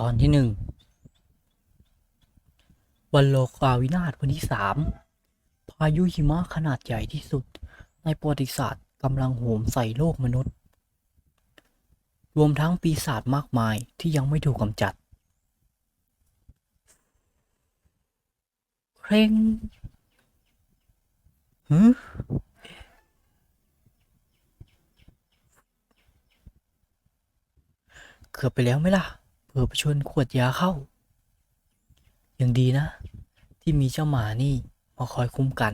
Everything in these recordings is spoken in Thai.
ตอนที่หนึ่งวันโลกาวินาศวันที่สามพายุหิมะขนาดใหญ่ที่สุดในประวัติศาสตร์กำลังโหมใส่โลกมนุษย์ รวมทั้งปีศาจมากมายที่ยังไม่ถูกกำจัด เคร่งฮึเกือบไปแล้วไหมล่ะ เผื่อไปชนขวดยาเข้า ยังดีนะ ที่มีเจ้าหมานี่มาคอยคุ้มกัน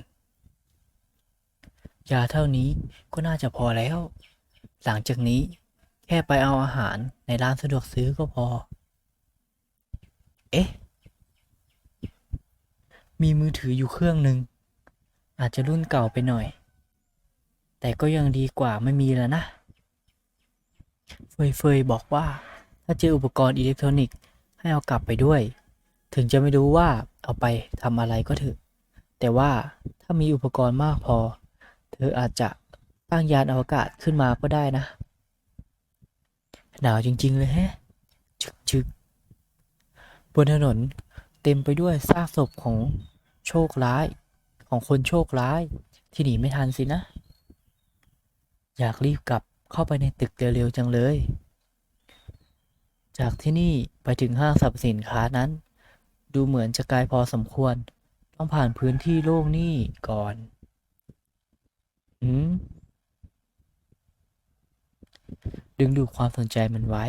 ยาเท่านี้ก็น่าจะพอแล้ว หลังจากนี้แค่ไปเอาอาหารในร้านสะดวกซื้อก็พอ เอ๊ะ มีมือถืออยู่เครื่องหนึ่ง อาจจะรุ่นเก่าไปหน่อย แต่ก็ยังดีกว่าไม่มีแล้วนะ เฟยเฟยบอกว่า ถ้าเจออุปกรณ์อิเล็กทรอนิกส์ให้เอากลับไปด้วย ถึงจะไม่รู้ว่าเอาไปทำอะไรก็เถอะ แต่ว่าถ้ามีอุปกรณ์มากพอ เธออาจจะตั้งยานอวกาศขึ้นมาก็ได้นะ หนาวจริง ๆ เลยแฮะชึกชึกบนถนนเต็มไปด้วยซากศพของโชคร้ายของคนโชคร้ายที่หนีไม่ทันสินะ อยากรีบกลับเข้าไปในตึกเร็วๆจังเลย จากที่นี่ไปถึงห้างสรรพสินค้านั้น ดูเหมือนจะไกลพอสมควร ต้องผ่านพื้นที่โล่งนี่ก่อน อืม ดึงดูดความสนใจมันไว้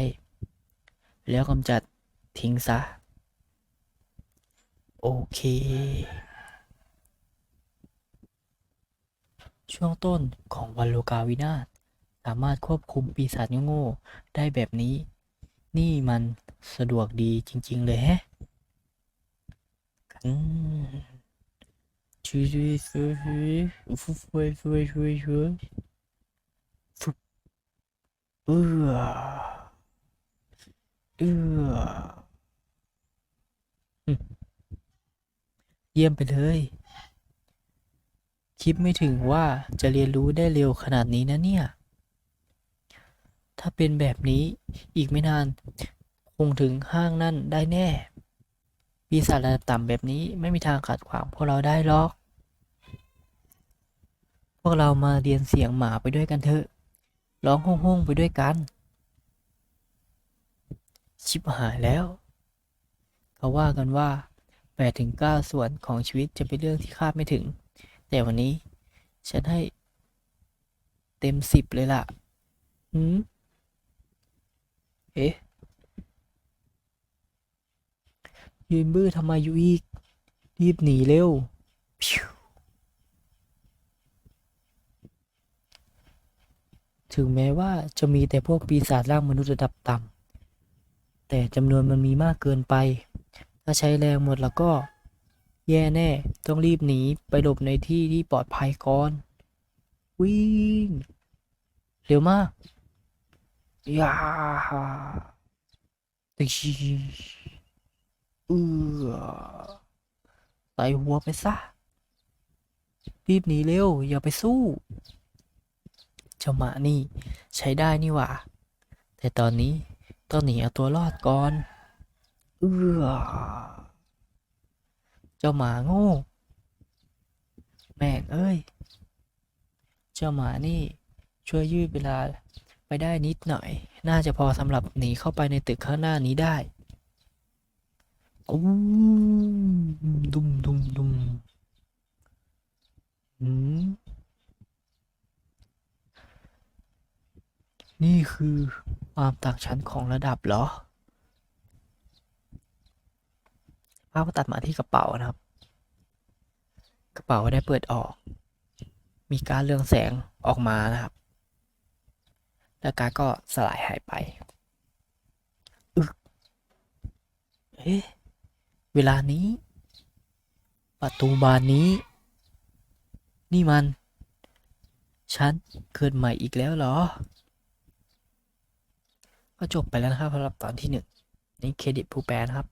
แล้วกำจัดทิ้งซะ โอเค ช่วงต้นของวันโลกาวินาศสามารถควบคุมปีศาจโง่ๆได้แบบนี้ นี่มันสะดวกดีจริง ๆ เลยแฮะช่วยช่วยช่วยช่วยช่วยช่วยช่วยช่วยฟึบเออเออเยี่ยมไปเลยคิดไม่ถึงว่าจะเรียนรู้ได้เร็วขนาดนี้นะเนี่ย ถ้าเป็นแบบนี้อีกไม่นาน คงถึงห้างนั่นได้แน่ ปีศาจระดับต่ำแบบนี้ไม่มีทางขัดขวางพวกเราได้หรอก พวกเรามาเรียนเสียงหมาไปด้วยกันเถอะ ร้องห้องๆไปด้วยกัน ชิบหายแล้ว เขาว่ากันว่า8ถึง9ส่วนของชีวิตจะเป็นเรื่องที่คาดไม่ถึง แต่วันนี้ ฉันให้เต็มสิบเลยล่ะหืม เอ๊ะ ยืนบื้อทำไมอยู่อีก รีบหนีเร็วพิวถึงแม้ว่าจะมีแต่พวกปีศาจร่างมนุษย์ระดับต่ำแต่จำนวนมันมีมากเกินไป ถ้าใช้แรงหมดแล้วก็ แย่แน่ ต้องรีบหนีไปหลบในที่ที่ปลอดภัยก่อน วิ่ง เร็วมาก ยาติชีเอือใส่หัวไปซะ รีบหนีเร็ว อย่าไปสู้เจ้าหมานี่ ใช้ได้นี่หว่า แต่ตอนนี้ต้องหนีเอาตัวรอดก่อน เอือเจ้าหมาโง่ แม่งเอ้ย เจ้าหมานี่ช่วยยืดเวลา ไปได้นิดหน่อย น่าจะพอสำหรับหนีเข้าไปในตึกข้างหน้านี้ได้ตุ้ดุมดุมดุมอืมนี่คือความต่างชั้นของระดับเหรอภาพก็ตัดมาที่กระเป๋านะครับ กระเป๋าได้เปิดออก มีการเรืองแสงออกมานะครับ แล้วการดก็สลายหายไปอึกเอ๊ะเวลานี้ ประตูบานนี้ นี่มัน ฉันเกิดใหม่อีกแล้วเหรอ ก็จบไปแล้วนะครับสำหรับตอนที่หนึ่งนี่เครดิตผู้แปลนะครับ